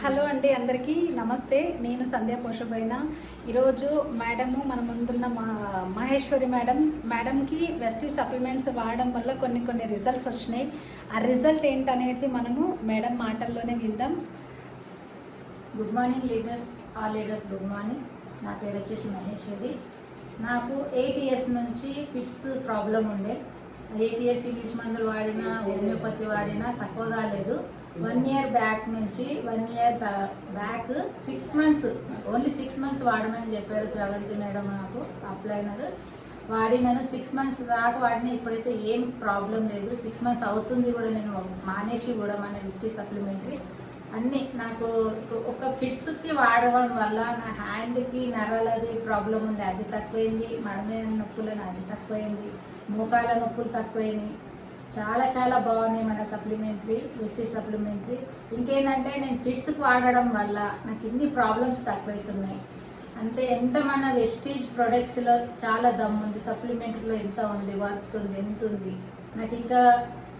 Hello అండి అందరికీ నమస్తే. నేను సంధ్యా పోషబోయిన ఈరోజు మేడము మన ముందున్న మా మహేశ్వరి మేడం. మేడంకి వెస్టీ సప్లిమెంట్స్ వాడడం వల్ల కొన్ని కొన్ని రిజల్ట్స్ వచ్చినాయి. ఆ రిజల్ట్ ఏంటనేది మనము మేడం మాటల్లోనే విందాం. గుడ్ మార్నింగ్ లీడర్స్ ఆ లీడర్స్ గుడ్ మార్నింగ్. నా పేరు వచ్చేసి మహేశ్వరి. నాకు ఎయిట్ ఇయర్స్ నుంచి ఫిట్స్ ప్రాబ్లం ఉండే. ఎయిట్ ఇయర్స్ ఇంగ్లీష్ మందులు వాడినా హోమియోపతి వాడినా తక్కువ కాలేదు వన్ ఇయర్ బ్యాక్ నుంచి one year back six months only six months వాడమని చెప్పారు శ్రవంతి మేడం నాకు అప్లైనర్ వాడినాను సిక్స్ మంత్స్ దాకా వాడిన ఇప్పుడైతే ఏం ప్రాబ్లం లేదు. సిక్స్ మంత్స్ అవుతుంది కూడా నేను మానేసి కూడా మన విస్టీ సప్లిమెంటరీ అన్నీ నాకు ఒక ఫిట్స్కి వాడడం వల్ల నా హ్యాండ్కి నరాలది ప్రాబ్లం ఉంది. అది తక్కువైంది. మడమే నొప్పులను అది తక్కువైంది. మోకాల నొప్పులు తక్కువైనాయి. చాలా చాలా బాగున్నాయి మన సప్లిమెంటరీ విస్టీ సప్లిమెంటరీ ఇంకేంటంటే నేను ఫిట్స్కి వాడడం వల్ల నాకు ఇన్ని ప్రాబ్లమ్స్ తక్కువైతున్నాయి. అంటే ఎంత మన వెస్టీజ్ ప్రొడక్ట్స్లో చాలా దమ్ ఉంది సప్లిమెంటరీలో ఎంత ఉంది వర్త్ ఉంది ఎంత ఉంది. నాకు ఇంకా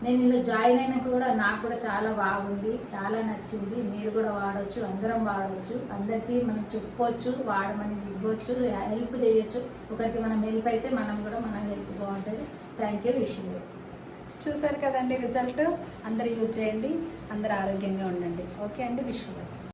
నేను ఇందులో జాయిన్ అయినాక కూడా నాకు కూడా చాలా బాగుంది చాలా నచ్చింది. మీరు కూడా వాడవచ్చు అందరం వాడవచ్చు అందరికీ మనం చెప్పొచ్చు వాడమని ఇవ్వచ్చు హెల్ప్ చేయొచ్చు. ఒకరికి మనం హెల్ప్ అయితే మనం కూడా మన హెల్ప్ బాగుంటుంది. థ్యాంక్ యూ విషయం చూసారు కదండి రిజల్ట్? అందరు యూజ్ చేయండి అందరు ఆరోగ్యంగా ఉండండి. ఓకే అండి విషయం